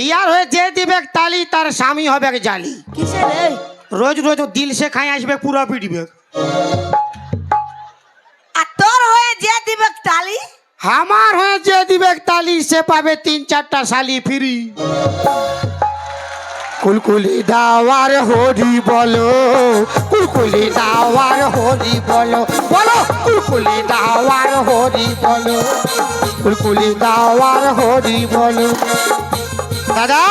ইয়ার হয়ে যে দিবে তালি তার স্বামী হবে জালি। কিসের রে রোজ রোজ দিল সে খাই আসবে পুরা পিটবে। আর তোর হয়ে যে দিবে তালি? আমার হয়ে যে দিবে তালি সে পাবে তিন চারটা শালি ফ্রি। কুলকুলি দাওয়ার হরি বলো কুলকুলি দাওয়ার হরি বলো বলো কুলকুলি দাওয়ার হরি বলো কুলকুলি দাওয়ার হরি বলো। দাদা?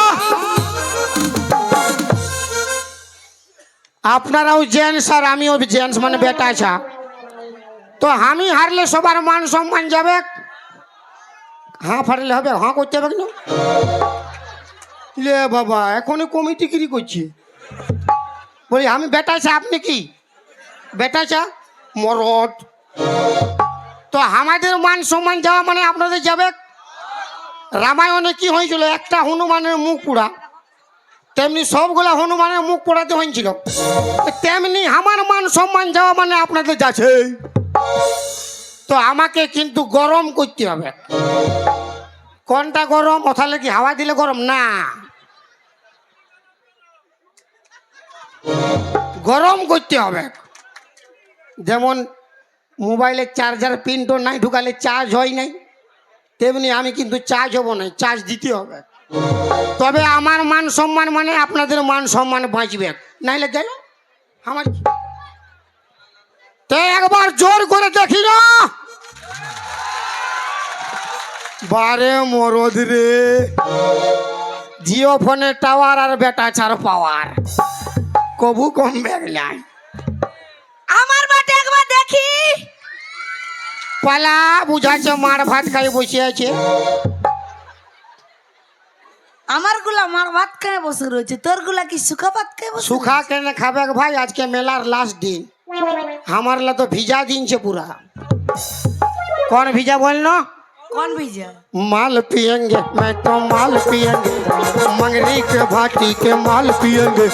আপনারাও জেন্টস আর আমিও জেন্টস মানে বেটা ছা তো আমি হারলে সবার মান সম্মান যাবে? হাঁ ফাটলে হবে হাঁ করতে হবে না লে বাবা এখনই কমিটি কিরি করছি। বলি আমি বেটা চা আপনি কি? বেটা চা মরদ। তো আমাদের মান সম্মান যাওয়া মানে আপনাদের যাবে? রামায়ণে কি হয়েছিল? একটা হনুমানের মুখ পোড়া। তেমনি সবগুলা হনুমানের মুখ পোড়াতে হয়েছিল। তেমনি আমার মান সম্মান যাওয়া মানে আপনাদের যাচ্ছে। তো আমাকে কিন্তু গরম করতে হবে। কোনটা গরম? ওথালে কি হাওয়া দিলে গরম? না। গরম করতে হবে। যেমন মোবাইলের চার্জার পিনটো নাই, ঢুকালে চার্জ হয় নাই। তেমনি আমি কিন্তু চার্জ হব না চার্জ দিতে হবে। তবে আমার মান সম্মান মানে আপনাদের মান সম্মান বাঁচবে। নাইলে গেল? আমার তো একবার জোর করে দেখি না। বারে মরদ রে। জিও ফোনের টাওয়ার আর বেটা ছাড় পাওয়ার। কবু কম বেগলাই। আমার বাটে একবার দেখি। পালা বুঝাচ্ছে মার ভাত খাই বসে আছে আমার গুলা মার ভাত খেয়ে বসে রয়েছে তোর গুলা কি সুখা ভাত খেয়ে বসে সুখা কেনে খাবে ভাই আজকে মেলার লাস্ট দিন আমার লা তো ভিজা দিনছে পুরা কোন ভিজা বলনো কোন ভিজা माल पियेंगे मैं तो माल पियेंगे मंगनी के भाटी के माल पियेंगे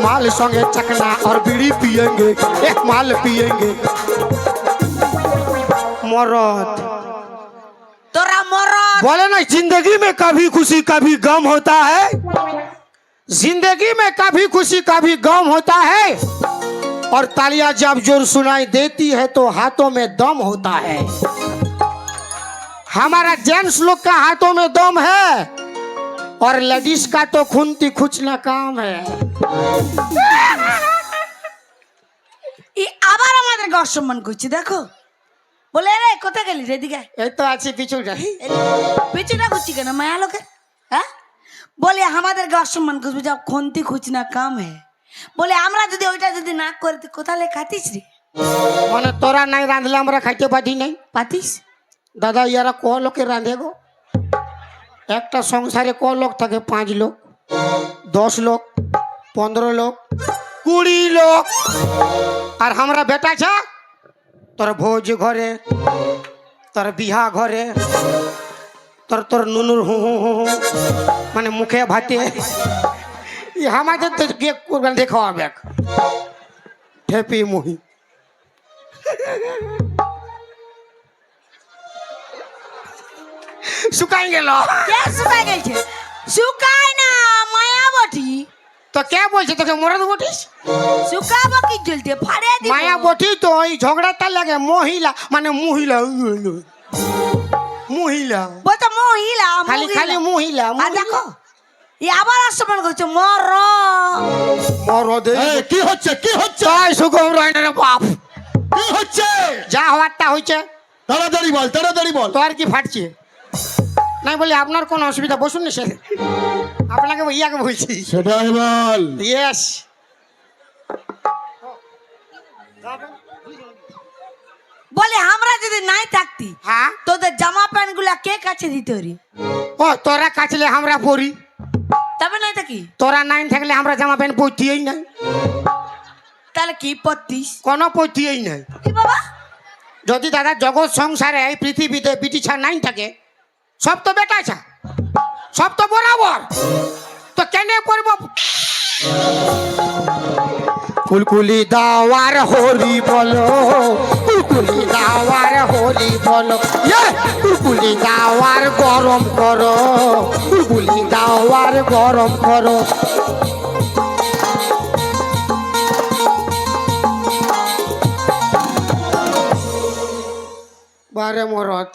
माल संगे चकना और बीड़ी पियेंगे एक माल पियेंगे मरद তোরা মরদ बोले ना जिंदगी में कभी खुशी कभी गम होता है जिंदगी में कभी खुशी कभी गम होता है और तालियां जब जोर सुनाई देती है तो हाथों में दम होता है हमारा जेंट्स लोग का हाथों में दम है और लेडीज का तो खुनती खुचना काम है ই আবার আমাদেরকে অসম্মান করছে দেখো বলে রে কোথায় গেলি রে দিকে এই তো আছে পিছুটা। পিছুটা করছি কেন? মায়া লোকে হ্যাঁ? বলে আমাদেরকে অসম্মান করবে যা খন্তি খুচনা কাম হে। বলে আমরা যদি ওইটা যদি না করি তুই কোথালে খাতিস রে? মানে তোরা নাই রাঁধলে আমরা খাইতে পারি নাই। পাতিস? দাদা ইয়ারা ক লোকে রাঁধে গো? একটা সংসারে ক লোক থাকে? পাঁচ লোক দশ লোক পনেরো লোক কুড়ি লোক। আর আমরা বেটা ছা? তোর ভোজ ঘরে, তোর বিহা ঘরে, তোর তোর নুনুর হু হু হু মানে মুখে ভাতে। আমাদের তো কে করবেন দেখা হবে ঠেপি মুহি। শুকাই গেল। শুকাই গেছে? শুকাই না, মায়া বটি। তো কে বলছে তোকে মরদ বটিস শুকাবো কি চলতে ফাড়ে দিব। মায়া বটি তো ওই ঝগড়াটা লাগে মহিলা মানে মহিলা মহিলা। বলতো মহিলা খালি খালি মহিলা আর দেখো ই আবার অসম্মান করছে মর। মরদ কি হচ্ছে কি হচ্ছে? তাই সুগম রায়নের বাপ। কি হচ্ছে? যা হওয়ারটা হয়েছে। তাড়াতাড়ি বল তাড়াতাড়ি বল। তো আর কি ফাটছে? নাই বলি আপনার কোনো অসুবিধা বসুন না স্যার আপনাকে ইয়াকে বলছি। সেটাই বল। ইয়েস বলে আমরা যদি নাই থাকতি হ্যাঁ? তোদের জামা প্যান্টগুলা কে কাছে দিতে রি ও তোরা কাছলে আমরা পড়ি তবে নাই থাকি তোরা নাই থাকলে আমরা জামা প্যান্ট পরতেই নাই। তাহলে কি পত্তিস কোনো পরতেই নাই। কি বাবা? যদি দাদা জগৎ সংসারে এই পৃথিবীতে বিটি ছা নাই থাকে সব তো বেটা ছা। সব তো বরাবর। তো কেন করব কুলকুলি দাওয়ার হোলি বলো কুলকুলি দাওয়ার হোলি বলো। ইয়ে! কুলকুলি দাওয়ার গরম করো কুলকুলি দাও আর গরম করো। বারে মরত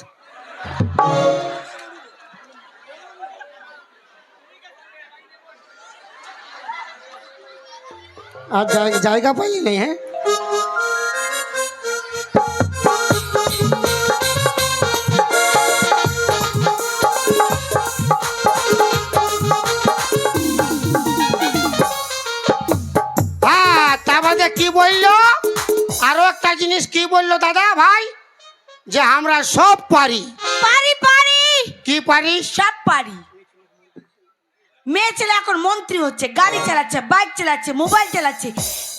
আর জায়- জায়গা পাইলি নেই হ্যাঁ কি বলল আরও একটা জিনিস কি বলল দাদা ভাই যে আমরা সব পারি পারি পারি কি পারি সব পারি মেয়ে ছেলে এখন মন্ত্রী হচ্ছে গাড়ি চালাচ্ছে বাইক চালাচ্ছে মোবাইল চালাচ্ছে।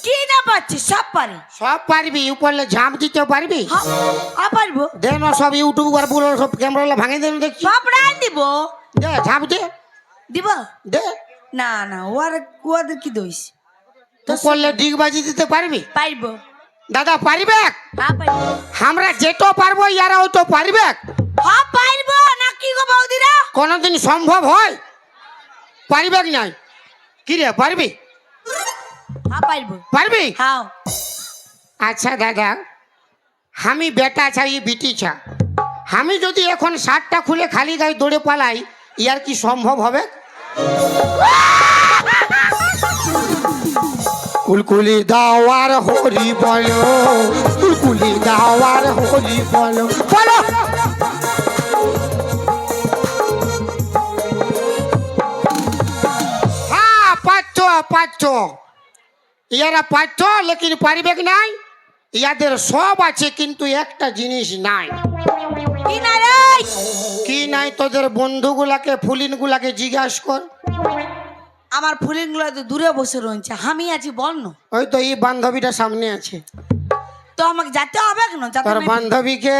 কি না পাচ্ছে সব পারে। সব পারবি উপরে ঝাঁপ দিতে পারবি? আ পারব। দেন সব ইউটিউবার পুরো সব ক্যামেরা ভাঙে দেন দেখছি। সব রায় দিব। দে ঝাঁপ দে। দিব? দে। না না ওর ওদের কি দোষ? তো করলে ডিগবাজি দিতে পারবি? পারব। দাদা পারবে? হ্যাঁ পারব। আমরা যেটো পারব ইয়ারাও তো পারবে? হ্যাঁ পারব। না কি গো বৌদিরা? কোনোদিন সম্ভব হয়? পারবে কি নাই। কি রে পারবি? হ্যাঁ পারব। পারবি? হ্যাঁ। আচ্ছা দাদা আমি বেটা চাই বিটি চা। আমি যদি এখন শার্টটা খুলে খালি গায়ে দৌড়ে পালাই ইয়ার কি সম্ভব হবে? কুলকুলি দাওয়ার হরি বলো কুলকুলি দাওয়ার হরি বলো। বলো। পাচ্ছ পাচ্ছ ইয়ারা পাচ্ছ লেকিন পারিবে নাই? ইয়াদের সব আছে কিন্তু একটা জিনিস নাই। কি নাই তোদের বন্ধুগুলাকে ফুলিনগুলাকে জিজ্ঞাস কর। আমার ফুলিংগুলো তো দূরে বসে রয়েছে আমি আছি বল না ওই তো এই বান্ধবীটা সামনে আছে। তো আমাকে যেতে হবে কেন? তোর বান্ধবীকে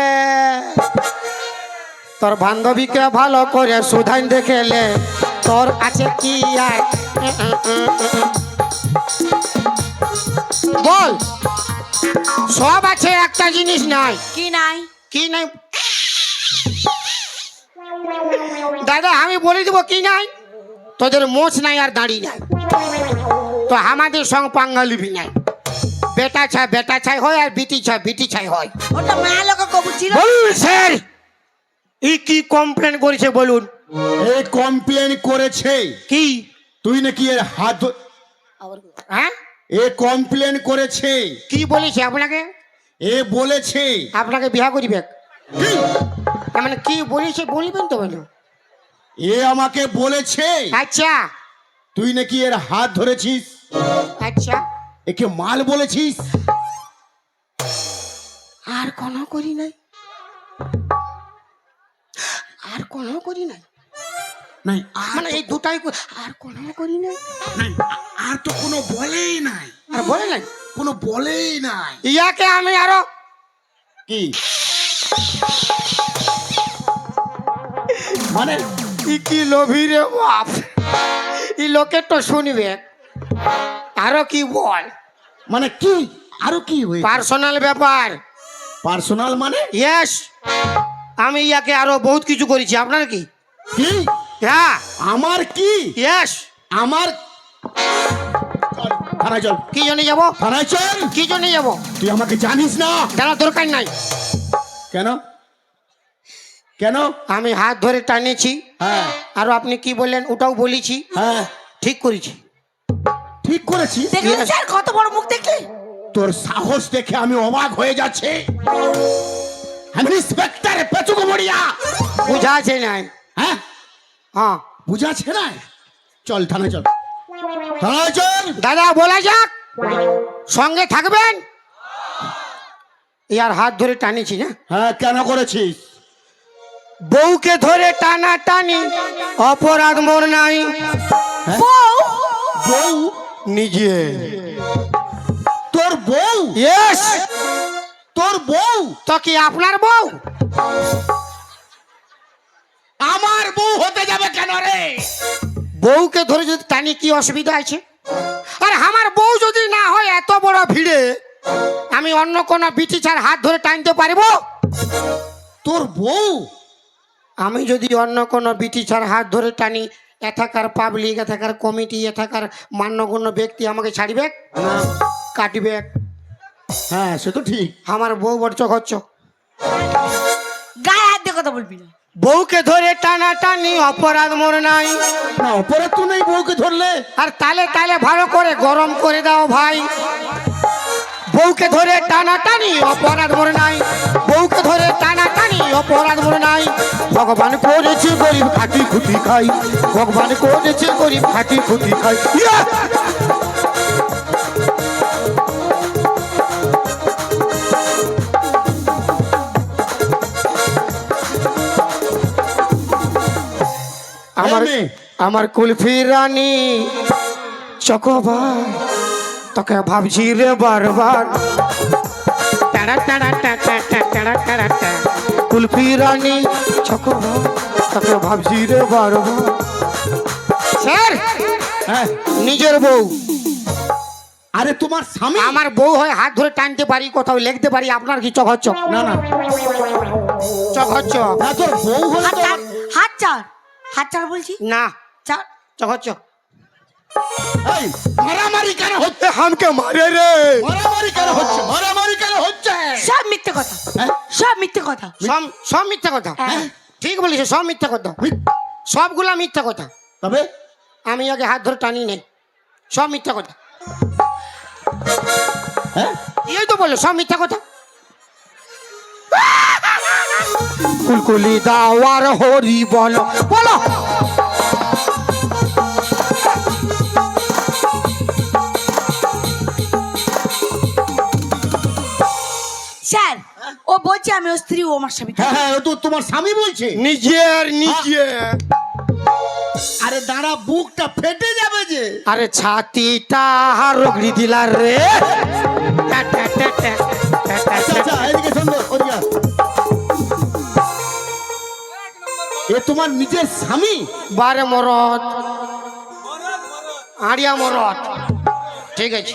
তোর বান্ধবীকে ভালো করে সুধান দেখেলে তোর আছে কি আর বল। সব আছে একটা জিনিস নাই। কি নাই? কি নাই? দাদা আমি বলে দিব কি নাই? তোদের মোচ নাই আর দাড়ি নাই। তো আমাদের সঙ্গ পাঙ্গা লিবি নাই। বেটা ছাই বেটা ছাই হয় আর বিটি ছাই বিটি ছাই হয়। ওটা মায়া লোক কবু ছিল? বলুন স্যার! ই কি কমপ্লেন করেছে বলুন। এই কমপ্লেন করেছে। কি? তুই নাকি এর হাত ধ- হ্যাঁ? এ কমপ্লেন করেছে। কি বলেছে আপনাকে? এ বলেছে। আপনাকে বিয়া করিবে? কি? তার মানে কি বলেছে বলবেন তো বলো। এ আমাকে বলেছে। আচ্ছা। তুই নাকি এর হাত ধরেছিস? আচ্ছা। একে মাল বলেছিস? আর কোনো করি নাই। আর কোনো করি নাই। নাই মানে এই দুটাই আর কোনো করি নাই। নাই, আর তো কোনো বলেই নাই। আর বলে নাই? কোনো বলেই নাই। ইয়াকে আমি আরও কি? মানে? ই কি লোভী রে বাপ। ই লোকে তো শুনবে। আরও কি বল? মানে কি? আরও কি পার্সোনাল ব্যাপার। পার্সোনাল মানে? ইয়েস আমি ইয়াকে আরও বহুত কিছু করেছি। আপনার কি? কি? হ্যাঁ। আমার কি? ইয়েস আমার থানায় চল। কি জন্য যাব? থানায় চল। কি জন্য যাব? তুই আমাকে জানিস না। জানা দরকার নাই। কেন? কেন? আমি হাত ধরে টানেছি। হ্যাঁ। আর আপনি কি বললেন ওটাও বলেছি। হ্যাঁ। ঠিক করেছি। ঠিক Yes. স্যার কত বড় মুখ দেখলে। তোর সাহস দেখে আমি অবাক হয়ে যাচ্ছে। আমি ইন্সপেক্টর পেচুকো মরিয়া বুঝা আছে নাই। হ্যাঁ? হ্যাঁ। বুঝাচ্ছে না? চল থানায় চল। থানায় চল। দাদা বলা যাক। সঙ্গে থাকবেন? ইয়ার হাত ধরে টানেছি না? হ্যাঁ কেন করেছিস? বউকে ধরে টানা টানি অপরাধ মোর নাই। বউ? বউ নিজে। তোর বউ? ইয়েস তোর বউ? তো কি আপনার বউ? আমার বউ হতে যাবে কেন রে? বউকে ধরে যদি টানি কি অসুবিধা আছে? আর আমার বউ যদি না হয় এত বড় ভিড়ে আমি অন্য কোনো বিটি ছাড় হাত ধরে টানতে পারব? তোর বউ? আমি যদি অন্য কোনো বিটিছার হাত ধরে টানি এথাকার পাবলিক এথাকার কমিটি এথাকার মান্যগণ্য ব্যক্তি আমাকে ছাড়বে? না কাটবে? হ্যাঁ সে তো ঠিক। আমার বউ বড় চকচ্চ গায়ে হাত দিয়ে কথা বলবি না। বউকে ধরে টানা টানি অপরাধ মোর নাই। না অপরাধ তো নেই বউকে ধরলে। আর তালে তালে ভালো করে গরম করে দাও ভাই। বউকে ধরে টানা টানি অপরাধ মোর নাই। বউকে ধরে টানা টানি অপরাধ মোর নাই। ভগবান করেছে গরিব খাটি খুটি খাই। ভগবান করেছে গরিব খাটি খুটি খাই। আমার আমার কুলফি রানী। চকোবার তোকে ভাবছি রে বারবার। কুলফি রানী চকোবার তোকে ভাবছি রে বারবার। স্যার! হ্যাঁ নিজের বউ। আরে তোমার স্বামী? আমার বউ হয় হাত ধরে টানতে পারি কোথাও লিখতে পারি আপনার কি চক হচ্ছ না না। চক হচ্ছ না তোর বউ হলে হাত চার। হাত চার বলছি? না। চার চক হচ্ছ এই, মারামারি কেন হচ্ছে? হামকে মারে রে। মারামারি কেন হচ্ছে? মারামারি কেন হচ্ছে? সব মিথ্যে কথা। হ্যাঁ? সব মিথ্যে কথা। সব সব মিথ্যা কথা? হ্যাঁ। ঠিক বলিস সব মিথ্যা কথা। সবগুলা মিথ্যা কথা। তবে? আমি আগে হাত ধরে টানি নেই। সব মিথ্যা কথা। হ্যাঁ? এই তো বলল সব মিথ্যা কথা। কুলকুলি দাওয়ার হরি বলো। বলো। স্যার ও বলছে আমি ও স্ত্রী ও আমার স্বামী। হ্যাঁ হ্যাঁ ও তো তোমার স্বামী বলছে? নিজের নিজে। আরে দাঁড়া বুকটা ফেটে যাবে যে। আরে ছাতিটা রগড়ি দিলা রে। টা টা টা টা, টা টা আচ্ছা আচ্ছা এদিকে সুন্দর ওদিকে এ তোমার নিজের স্বামী? বারে মরদ। আড়িয়া মরদ। ঠিক আছে।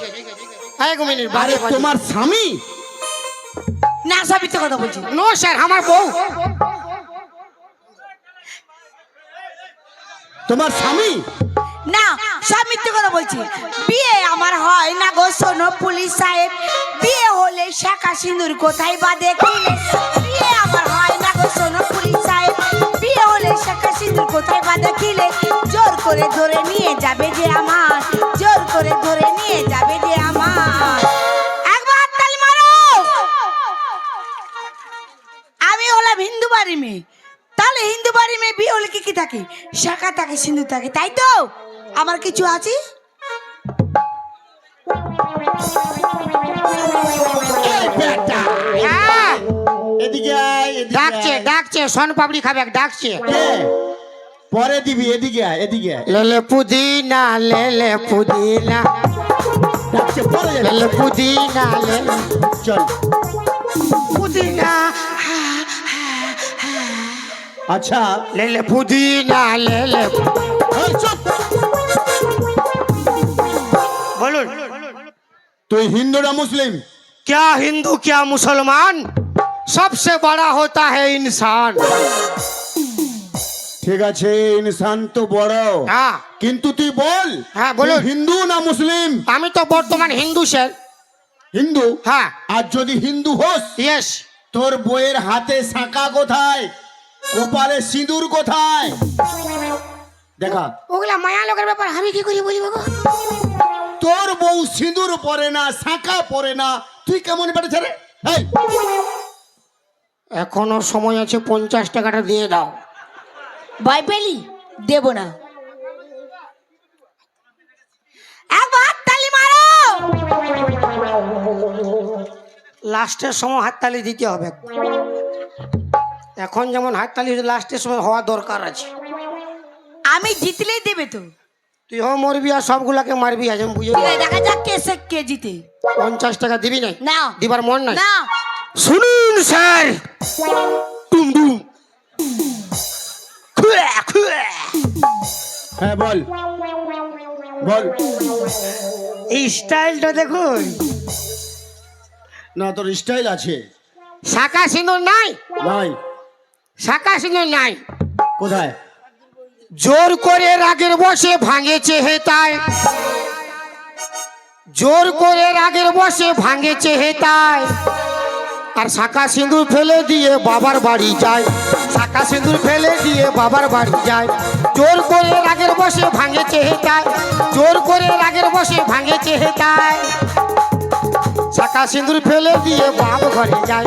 এক মিনিট বারে তোমার স্বামী? না সব মিথ্যে কথা বলছি। নো স্যার আমার বউ। তোমার স্বামী? না সব মিথ্যে কথা বলছি। বিয়ে আমার হয় না গো শোনো পুলিশ সাহেব। বিয়ে হলে শাখা সিঁদুর কোথায় বা দেখিলে হলে সিঁদুর কোথায় বা দেখিলে জোর করে ধরে নিয়ে যাবে যে আমার জোর করে ধরে নিয়ে যাবে যে আমার। একবার হাততালি মারো। আমি হলাম হিন্দু বাড়ি মেয়ে। তাহলে হিন্দু বাড়ি মেয়ে বিয়ে হলে কি কি থাকে? শাখা থাকে সিঁদুর থাকে তাই তো? আমার কিছু আছে? হ্যাঁ। এদিকে আয় এদিকে ডাকছে আয়। ডাকছে সন পাপড়ি খাবে ডাকছে কে? পরে দিবি এদিকে আয় এদিকে আয়। লেলে পুদিনা লেলে পুদিনা ডাকছে পরে যাবি। লেলে পুদিনা লেলে চল পুদিনা আচ্ছা লেলে পুদিনা লেলে এই চুপ। বলুন তুই হিন্দু না মুসলিম क्या हिंदू क्या मुसलमान सबसे बड़ा होता है इंसान ঠিক আছে ইনসান তো বড় হ্যাঁ কিন্তু তুই বল হ্যাঁ, বলুন। তুই হিন্দু না মুসলিম আমি তো বর্তমান হিন্দু স্যার হিন্দু হ্যাঁ আর যদি হিন্দু হোস ইয়েস তোর বইয়ের হাতে শাঁকা কোথায় কপালে সিঁদুর কোথায় দেখা ওগুলা মায়া লোকের ব্যাপার আমি কি করি বলি বাবা তোর বউ সিঁদুর পরে না শাঁকা পরে না তুই কেমন বেড়েছে রে এই, এখনও সময় আছে পঞ্চাশ টাকাটা দিয়ে দাও। ভয় পেলি? দেব না। একবার হাততালি মারো! লাস্টের সময় হাততালি দিতে হবে। এখন যেমন হাততালি লাস্টের সময় হওয়া দরকার আছে। আমি জিতলেই দেবে তো। তুই হো মরবি আর সবগুলাকে মারবি আজ আমি বুঝে দেখা যাক কে সে কে জিতে। পঞ্চাশ টাকা দিবি না। দিবার মন নাই? না। শুনুন স্যার। টুম টুম। হ্যাঁ বল। বল। এই স্টাইলটা দেখুন। না তোর স্টাইল আছে। শাখা সিঁদুর নাই? নাই। শাখা সিঁদুর নাই। কোথায়? জোর করে রাগের বসে ভাঙেছে হেতায় জোর করে রাগের বসে ভাঙেছে হেতায় আর শাখা সিঁদুর ফেলে দিয়ে বাবার বাড়ি যায়। শাখা সিঁদুর ফেলে দিয়ে বাবার বাড়ি যায়। জোর করে রাগের বসে ভাঙেছে হেতায় জোর করে রাগের বসে ভাঙেছে হেতায় শাখা সিঁদুর ফেলে দিয়ে বাপ ঘরে যায়।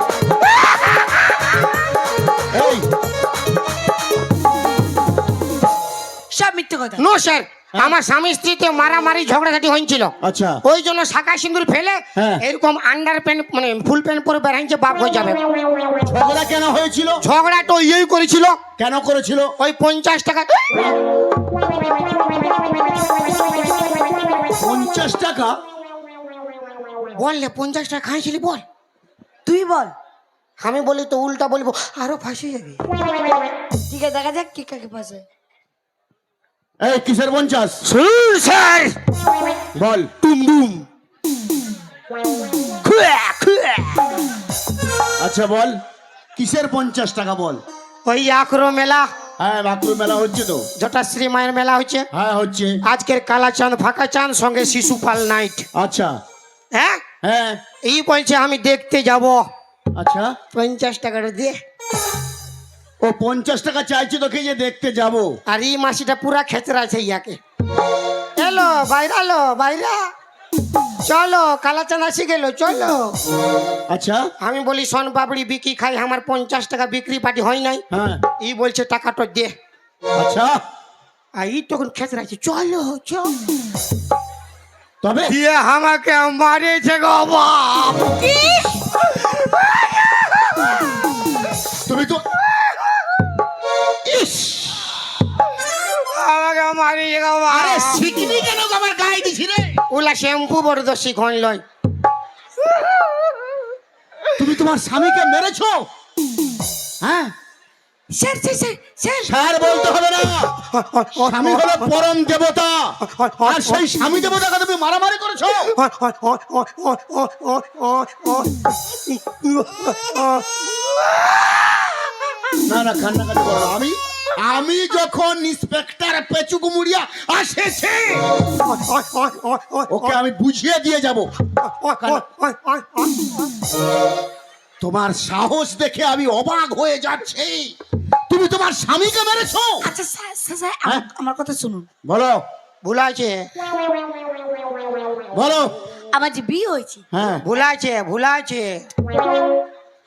সব মিথ্যে কথা। No sir. আমার স্বামী স্ত্রীতে মারামারি ঝগড়াঝাটি হয়েছিল আচ্ছা। ওই জন্য শাখা সিঁদুর ফেলে হ্যাঁ। এরকম আন্ডার প্যান্ট মানে ফুল প্যান্ট পরে বেড়াইছে বাপ হয়ে যাবে। ঝগড়া কেন হয়েছিল? ঝগড়াটা ইয়েই করেছিল। কেন করেছিল? ওই পঞ্চাশ টাকা। পঞ্চাশ টাকা? বললে পঞ্চাশ টাকা খাইছিলি বল। তুই বল। আমি বলি তো উল্টা বলব আরও ফাঁসি যাবে। ঠিক আছে দেখা যাক কে কাকে পাশে এই কিসের পঞ্চাশ শুনুন স্যার। বল। টুমডুম আচ্ছা বল। কিসের পঞ্চাশ টাকা বল? ওই আখরো মেলা। হ্যাঁ বাঁকুড় মেলা হচ্ছে তো। যেটা শ্রীমায়ের মেলা হচ্ছে? হ্যাঁ হচ্ছে। আজকের কালা চাঁদ ফাঁকা চাঁদ সঙ্গে শিশুপাল নাইট। আচ্ছা। হ্যাঁ? হ্যাঁ। এই বলছে আমি দেখতে যাব। আচ্ছা। পঞ্চাশ টাকাটা দিয়ে পঞ্চাশ টাকা চাইছে তোকে যে দেখতে যাব। আর এই মাসিটা পুরা খেচরা আছে ইয়াকে। এলো বাইরালো বাইরা। চলো কালাচাঁদ আসি গেল চলো। আচ্ছা। আমি বলি সোন পাপড়ি বিক্রি খাই আমার পঞ্চাশ টাকা বিক্রি পাটি হয় নাই। হ্যাঁ। ই বলছে টাকাটা দে। আচ্ছা। আর ই তখন খেচরা আছে চলো চলো। তবে? দিয়ে আমাকে মারেছে গো বাপ। তুমি তো মারিয়ে আরে শিখিনি কেন আমার গায়ে দিছি রে? ওলা শ্যাম্পু বড় দোষী ঘন লয়। তুমি তোমার স্বামীকে মেরেছো? হ্যাঁ? Sir sir sir sir. বলতে হবে না। স্বামী হলো পরম দেবতা। আর সেই স্বামী দেবতাকে তুমি মারামারি করেছ? না না কান্নাকাটি করো আমি আমি যখন ইন্সপেক্টর পেচু কুমুরিয়া আসেছে ওকে আমি বুঝিয়ে দিয়ে যাব। তোমার সাহস দেখে আমি অবাক হয়ে যাচ্ছি। তুমি তোমার স্বামীকে মেরেছো! আচ্ছা স্যার স্যার স্যার আমার- আমার কথা শুনুন। বলো। ভুলাইছে বলো। আমার যে বিয়ে হয়েছে হ্যাঁ। ভুলাইছে ভুলাইছে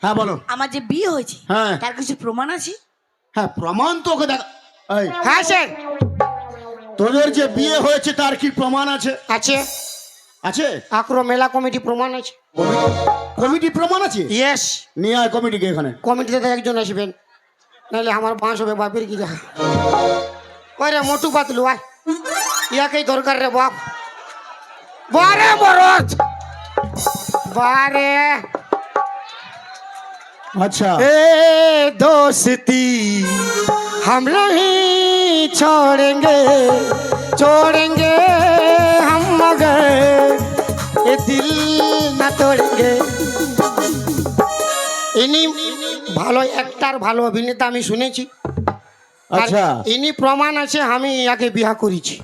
হ্যাঁ বলো। আমার যে বিয়ে হয়েছে হ্যাঁ। তার কিছু প্রমাণ আছে? হ্যাঁ প্রমাণ তো ওকে দেখা হ্যাঁ স্যার তোদের যে বিয়ে হয়েছে তার কি প্রমাণ আছে? আছে। আছে? আক্রো মেলা কমিটি প্রমাণ আছে। কমিটি প্রমাণ আছে? ইয়েস নিয়ে আয় কমিটিকে এখানে। কমিটিতে একজন আসবেন। নাহলে আমার বাঁশ হবে বাপের কি দেখা ওই রে মোটু পাতলু আয়। ইয়াকেই দরকার রে বাপ। বারে বরত বারে! আচ্ছা ए दोस्ती हम नहीं छोड़ेंगे छोड़ेंगे हम मगर ये दिल न तोड़ेंगे ইনি ভালো একটার ভালো অভিনেতা আমি শুনেছি আর আচ্ছা ইনি প্রমাণ আছে আমি ইয়াকে বিয়া করেছি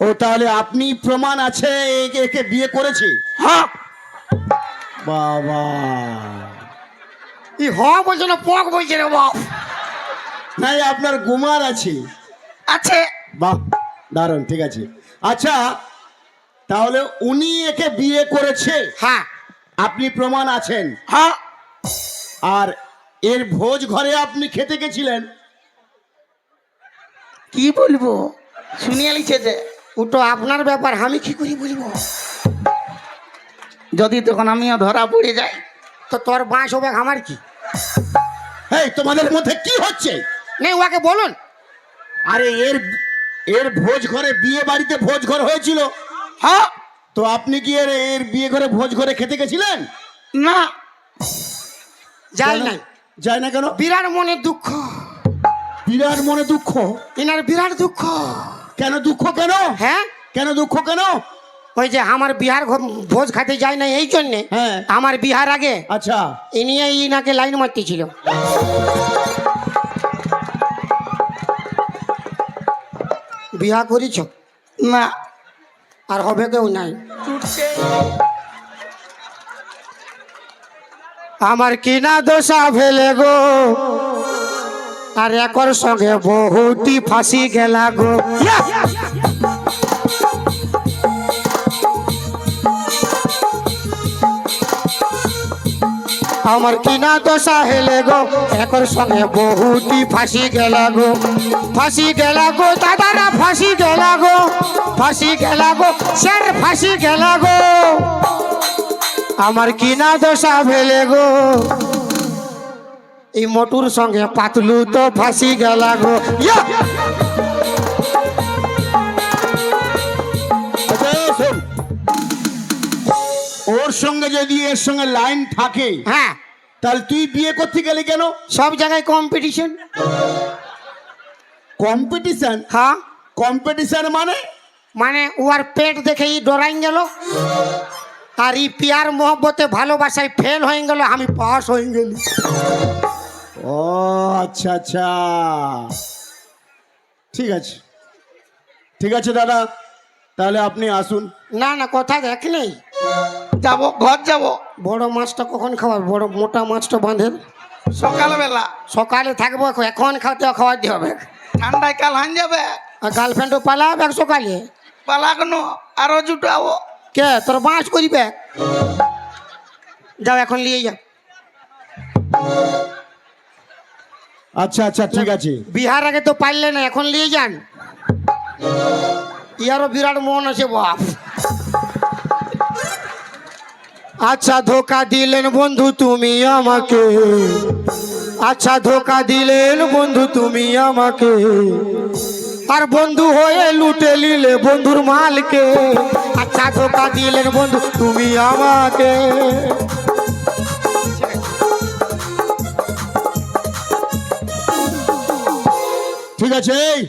ও তাহলে আপনি প্রমাণ আছে একে একে বিয়ে করেছে হ্যাঁ বাবা ই হ্যাঁ বলছে না পক বলছে রে বাপ। নাই আপনার গুমার আছে। আছে। বাহ দারুণ ঠিক আছে। আচ্ছা তাহলে উনি একে বিয়ে করেছে। হ্যাঁ। আপনি প্রমাণ আছেন। হ্যাঁ। আর এর ভোজ ঘরে আপনি খেতে গেছিলেন। কি বলব? শুনিয়ে লিখে যে ওটা আপনার ব্যাপার আমি কি করি বলব? যদি তখন আমিও ধরা পড়ে যাই। তো তোর বাঁশ হবে আমার কি? এই তোমাদের মধ্যে কি হচ্ছে? নেই ওকে বলুন। আরে এর এর ভোজ ঘরে বিয়ে বাড়িতে ভোজ ঘর হয়েছিল? হ্যাঁ তো আপনি কি এর এর বিয়ে ঘরে ভোজ ঘরে খেতে গেছিলেন? না। যাই নাই। যায় না কেন? বিরাট মনে দুঃখ। বিরাট মনে দুঃখ? এনার বিরাট দুঃখ। কেন দুঃখ কেন? হ্যাঁ? কেন দুঃখ কেন? ওই যে আমার বিহার ভোজ খাতে যায় না এই জন্যে। হ্যাঁ। আমার বিহার আগে। আচ্ছা। এ নিয়ে ইনাকে লাইন মারতেছিল। বিহা করেছ? না। আর হবে কেউ নাই। আমার কিনা দোষা ফেলে গো। আর একর সঙ্গে বহুটি ফাঁসি গেলা গো। আমার কিনা দোষা হেলে গো। একর সঙ্গে বহুটি ফাঁসি গেলা গো। ফাঁসি গেলা গো, দাদারা ফাঁসি গেলা গো। ফাঁসি গেলা গো, স্যার ফাঁসি গেলা গো। আমার কিনা দশা ভেলে গো। এই মোটুর সঙ্গে পাতলু তো ফাঁসি গেলা গো। সঙ্গে যদি এর সঙ্গে লাইন থাকে হ্যাঁ। তাহলে তুই বিয়ে করতে গেলি কেন? সব জায়গায় কম্পিটিশন কম্পিটিশন হ্যাঁ। কম্পিটিশন মানে? মানে ওর পেট দেখে ই ডরাইন গেল আর ই পিয়ার মোহব্বতে ভালোবাসায় ফেল হয়ে গেল আমি পাস হয়ে গেলি। ও আচ্ছা আচ্ছা। ঠিক আছে। ঠিক আছে দাদা। তাহলে আপনি আসুন। না না কথা দেখ নেই। যাব ঘর যাব। বড় মাছটা কখন খাওয়াবে বড় মোটা মাছটা বাঁধে সকালবেলা। সকালে থাকব এখন খাওয়াতে খাওয়াতে হবে ঠান্ডায় কাল হান যাবে। আর গার্লফ্রেন্ডও পালাবে সকালে। পালাকনো আরও জুটাবো কে তোর বাঁশ করিবে? যাও এখন নিয়ে যা। আচ্ছা আচ্ছা ঠিক আছে। বিহার আগে তো পারলে না এখন নিয়ে যান। ইয়ারও বিরাট মন আছে, বাপ। আচ্ছা ধোকা দিলেন বন্ধু তুমি আমাকে। আচ্ছা ধোকা দিলেন বন্ধু তুমি আমাকে। আর বন্ধু হয়ে লুটে নিলে বন্ধুর মালকে। আচ্ছা ধোকা দিলেন বন্ধু তুমি আমাকে। ঠিক আছে?